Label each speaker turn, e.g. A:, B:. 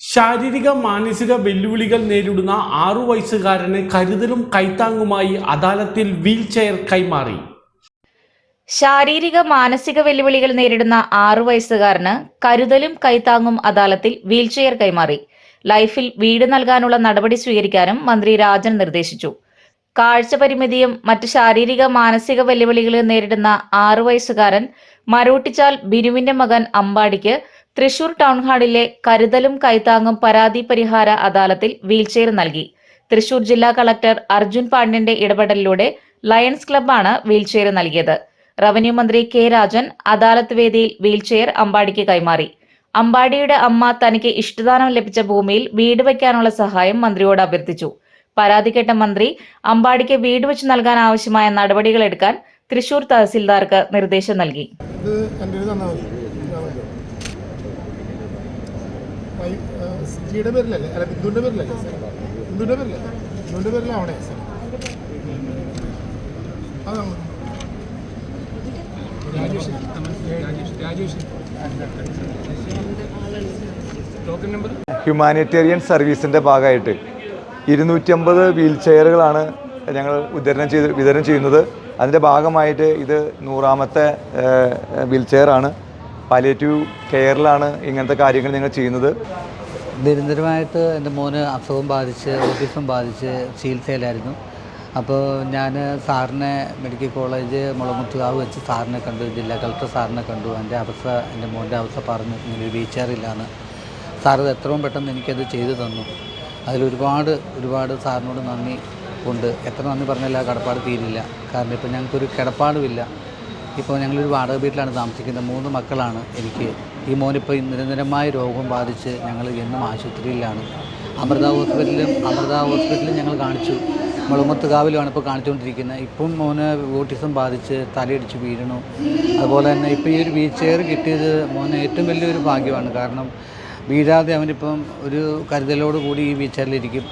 A: ശാരീരിക മാനസിക വെല്ലുവിളികൾ നേരിടുന്ന ആറു വയസ്സുകാരന് കരുതലും കൈത്താങ്ങുമായി അദാലത്തിൽ വീൽ ചെയർ കൈമാറി.
B: ശാരീരിക മാനസിക വെല്ലുവിളികൾ നേരിടുന്ന ആറു വയസ്സുകാരന് കരുതലും കൈത്താങ്ങും അദാലത്തിൽ വീൽചെയർ കൈമാറി. ലൈഫിൽ വീട് നൽകാനുള്ള നടപടി സ്വീകരിക്കാനും മന്ത്രി രാജൻ നിർദ്ദേശിച്ചു. കാഴ്ച പരിമിതിയും മറ്റ് ശാരീരിക മാനസിക വെല്ലുവിളികളും നേരിടുന്ന ആറു വയസ്സുകാരൻ മരോട്ടിച്ചാൽ ബിനുവിന്റെ മകൻ അമ്പാടിക്ക് തൃശൂർ ടൗൺ ഹാളിലെ കരുതലും കൈത്താങ്ങും പരാതി പരിഹാര അദാലത്തിൽ വീൽചെയർ നൽകി. തൃശൂർ ജില്ലാ കളക്ടർ അർജുൻ പാണ്ഡ്യന്റെ ഇടപെടലിലൂടെ ലയൺസ് ക്ലബ്ബാണ് വീൽചെയർ നൽകിയത്. റവന്യൂ മന്ത്രി കെ രാജൻ അദാലത്ത് വേദിയിൽ വീൽചെയർ അമ്പാടിക്ക് കൈമാറി. അമ്പാടിയുടെ അമ്മ തനിക്ക് ഇഷ്ടദാനം ലഭിച്ച ഭൂമിയിൽ വീട് വയ്ക്കാനുള്ള സഹായം മന്ത്രിയോട് അഭ്യർത്ഥിച്ചു. പരാതി കേട്ട മന്ത്രി അമ്പാടിക്ക് വീട് വെച്ച് നൽകാൻ ആവശ്യമായ നടപടികൾ എടുക്കാൻ തൃശൂർ തഹസിൽദാർക്ക് നിർദ്ദേശം നൽകി.
C: സിജിയുടെ പേരിലല്ലേ? അല്ല ബിന്ദുവിന്റെ പേരിലല്ലേ സാർ? ബിന്ദുവിന്റെ പേരിലല്ലേ? ബിന്ദുവിന്റെ പേരിലാവണേ സാർ. അതാണ്
D: ഹ്യൂമാനിറ്റേറിയൻ സർവീസിന്റെ ഭാഗമായിട്ട് ഇരുന്നൂറ്റമ്പത് വീൽ ചെയറുകളാണ് ഞങ്ങൾ വിതരണം ചെയ്ത് വിതരണം ചെയ്യുന്നത്. അതിന്റെ ഭാഗമായിട്ട് ഇത് നൂറാമത്തെ വീൽ ചെയറാണ് പാലിയേറ്റീവ് കെയറിലാണ് ഇങ്ങനത്തെ കാര്യങ്ങൾ നിങ്ങൾ ചെയ്യുന്നത്?
E: നിരന്തരമായിട്ട് എന്റെ മോന് അസുഖം ബാധിച്ച് ഓട്ടിസം ബാധിച്ച് ചികിത്സയിലായിരുന്നു. അപ്പോൾ ഞാൻ സാറിനെ മെഡിക്കൽ കോളേജ് മുളമുത്തുകാവ് വെച്ച് സാറിനെ കണ്ടു ജില്ലാ കളക്ടർ സാറിനെ കണ്ടു. എന്റെ അവസ്ഥ എന്റെ മോന്റെ അവസ്ഥ പറഞ്ഞു ഇങ്ങനെ ഒരു വീൽചെയറില്ലാന്ന് സാർ അത് എത്രയും പെട്ടെന്ന് എനിക്കത് ചെയ്തു തന്നു. അതിലൊരുപാട് ഒരുപാട് സാറിനോട് നന്ദി ഉണ്ട്. എത്ര നന്ദി പറഞ്ഞാലും ആ കടപ്പാട് തീരില്ല. കാരണം ഇപ്പം ഞങ്ങൾക്കൊരു കിടപ്പാടുമില്ല. ഇപ്പോൾ ഞങ്ങളൊരു വാടക വീട്ടിലാണ് താമസിക്കുന്നത്. മൂന്ന് മക്കളാണ് എനിക്ക്. ഈ മോനിപ്പോൾ നിരന്തരമായ രോഗം ബാധിച്ച് ഞങ്ങൾ എന്നും ആശുപത്രിയിലാണ്. അമൃത ഹോസ്പിറ്റലിലും അമൃത ഹോസ്പിറ്റലിലും ഞങ്ങൾ കാണിച്ചു. മുളമത്തുകാവിലുമാണ് ഇപ്പോൾ കാണിച്ചുകൊണ്ടിരിക്കുന്നത്. ഇപ്പം മോന് ഓട്ടിസം ബാധിച്ച് തലയിടിച്ച് വീഴണു. അതുപോലെ തന്നെ ഇപ്പോൾ ഈ ഒരു വീൽ ചെയർ കിട്ടിയത് മോന് ഏറ്റവും വലിയൊരു ഭാഗ്യമാണ്. കാരണം വീഴാതെ അവനിപ്പം ഒരു കരുതലോട് കൂടി ഈ വീൽ ചെയറിലിരിക്കും.